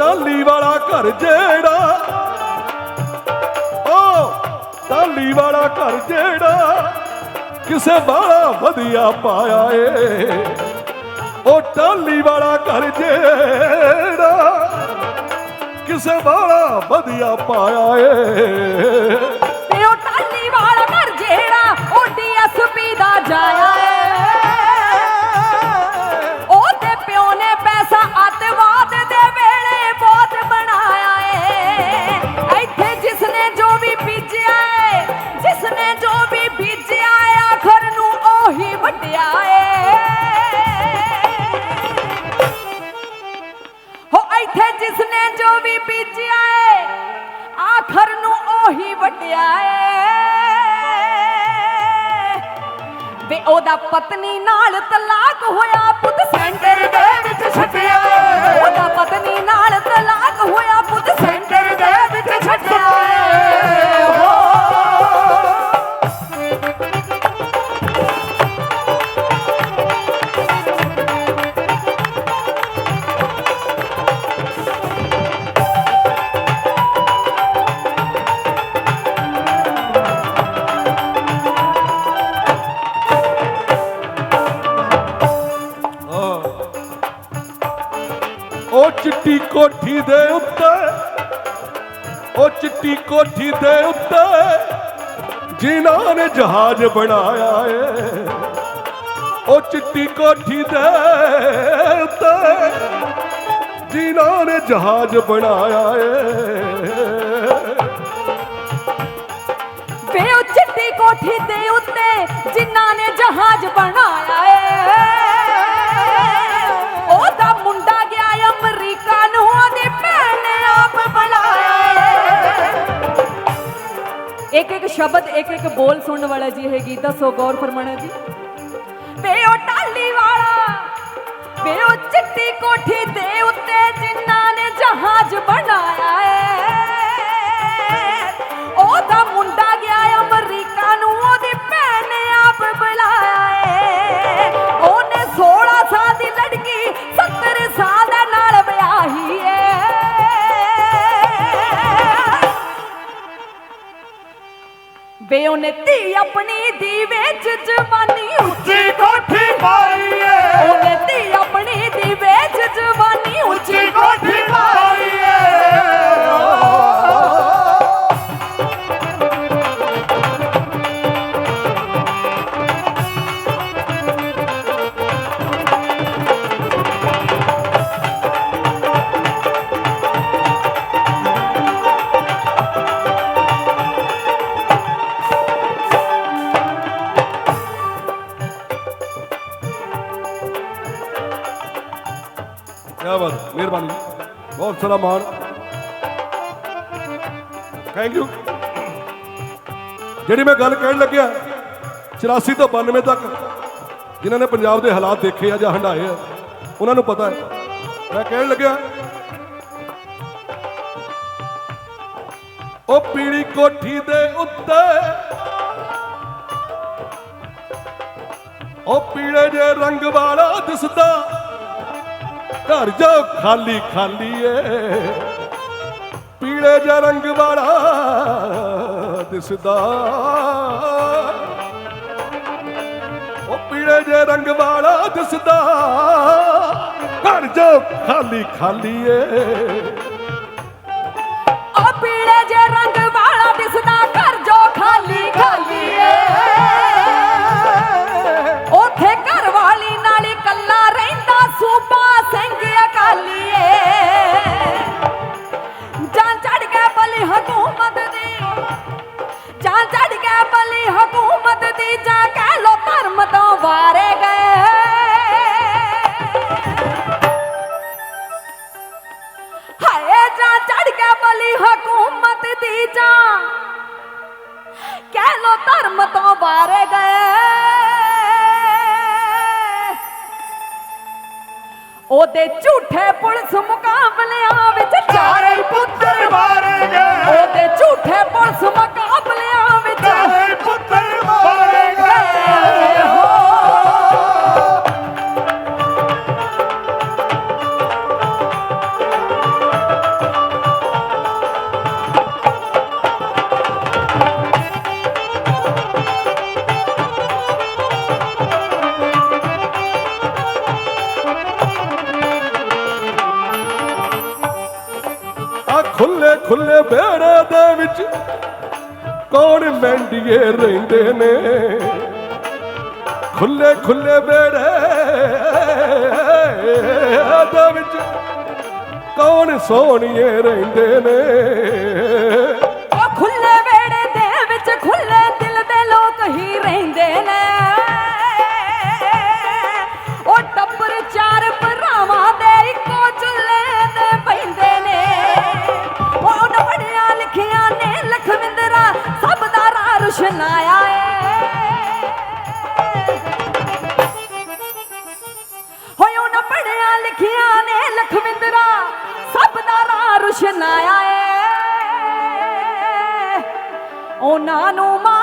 ਟਾਲੀ ਵਾਲਾ ਘਰ ਜਿਹੜਾ। ਉਹ ਟਾਲੀ ਵਾਲਾ ਘਰ ਜਿਹੜਾ ਕਿਸੇ ਬਾਲਾ ਵਧੀਆ ਪਾਇਆ ਏ। ਉਹ ਟਾਲੀ ਵਾਲਾ ਘਰ ਜਿਹੜਾ ਕਿਸੇ ਬਾਲਾ ਵਧੀਆ ਪਾਇਆ ਏ। ਉਹੀ ਏ ਵੇ ਉਹਦਾ ਪਤਨੀ ਨਾਲ ਤਲਾਕ ਹੋਇਆ ਪੁੱਤ ਸੈਂਟਰ ਦੇ ਵਿੱਚ ਛੱਡਿਆ। ਉਹ ਚਿੱਟੀ ਕੋਠੀ ਦੇ ਉੱਤੇ, ਉਹ ਚਿੱਟੀ ਕੋਠੀ ਦੇ ਉੱਤੇ ਜਿਨ੍ਹਾਂ ਨੇ ਜਹਾਜ਼ ਬਣਾਇਆ ਏ। ਉਹ ਚਿੱਟੀ ਕੋਠੀ ਦੇ ਉੱਤੇ ਜਿਨ੍ਹਾਂ ਨੇ ਜਹਾਜ਼ ਬਣਾਇਆ ਏ। ਵੇ ਉਹ ਚਿੱਟੀ ਕੋਠੀ ਦੇ ਉੱਤੇ ਜਿਨ੍ਹਾਂ ਨੇ ਜਹਾਜ਼ ਬਣਾਇਆ ਏ। ਸ਼ਬਦ ਇੱਕ ਇੱਕ ਬੋਲ ਸੁਣਨ ਵਾਲਾ ਜੀ ਹੈ ਗੀਤ ਦੱਸੋ ਗੌਰ ਫਰਮਾਣਾ ਜੀ। ਵੇ ਉਹ ਧੀ ਆਪਣੀ ਦੀ ਵਿੱਚ ਜਵਾਨੀ ਉੱਚੀ ਕੋਠੀ ਕਿਆ ਬਾਤ, ਮਿਹਰਬਾਨੀ ਬਹੁਤ ਸਾਰਾ ਮਾਣ ਥੈਂਕ ਯੂ ਜਿਹੜੀ ਮੈਂ ਗੱਲ ਕਹਿਣ ਲੱਗਿਆ 84 ਤੋਂ 92 ਤੱਕ, ਜਿਨ੍ਹਾਂ ਨੇ ਪੰਜਾਬ ਦੇ ਹਾਲਾਤ ਦੇਖੇ ਆ ਜਾਂ ਹੰਡਾਏ ਆ, ਉਹਨਾਂ ਨੂੰ ਪਤਾ ਹੈ। ਮੈਂ ਕਹਿਣ ਲੱਗਿਆ, ਉਹ ਪੀੜੀ ਕੋਠੀ ਦੇ ਉੱਤੇ, ਉਹ ਪੀੜੇ ਜੇ ਰੰਗ ਵਾਲਾ ਦਿਸਦਾ ਘਰ ਜੋ ਖਾਲੀ ਖਾਲੀ ਏ। ਪੀਲੇ ਜਿਹਾ ਰੰਗ ਵਾਲਾ ਦਿਸਦਾ। ਉਹ ਪੀਲੇ ਜਿਹੇ ਰੰਗ ਵਾਲਾ ਦਿਸਦਾ। ਘਰ ਜੋ ਖਾਲੀ ਖਾਲੀ ਏ। ਉਹਦੇ ਝੂਠੇ ਪੁਲਿਸ ਮੁਕਾਬਲਿਆਂ ਵਿੱਚ ਚਾਰੇ ਪੁੱਤਰ ਮਾਰੇ ਖੁੱਲੇ ਖੁੱਲੇ ਵਿਹੜੇ ਦੇ ਵਿੱਚ ਕੌਣ ਮੈਂਡੀਏ ਰਹਿੰਦੇ ਨੇ? ਖੁੱਲੇ ਖੁੱਲੇ ਵਿਹੜੇ ਦੇ ਵਿੱਚ ਕੌਣ ਸੋਹਣੀਏ ਰਹਿੰਦੇ ਨੇ? ਉਹ ਖੁੱਲੇ ਵੇੜੇ ਦੇ ਵਿੱਚ ਖੁੱਲੇ ਦਿਲ ਦੇ ਲੋਕ ਹੀ ਰਹਿੰਦੇ ਨੇ। ਰਾ ਰੁਸ਼ਨਾਇਆ ਏ ਉਹਨਾਂ ਨੂੰ ਮਾਨ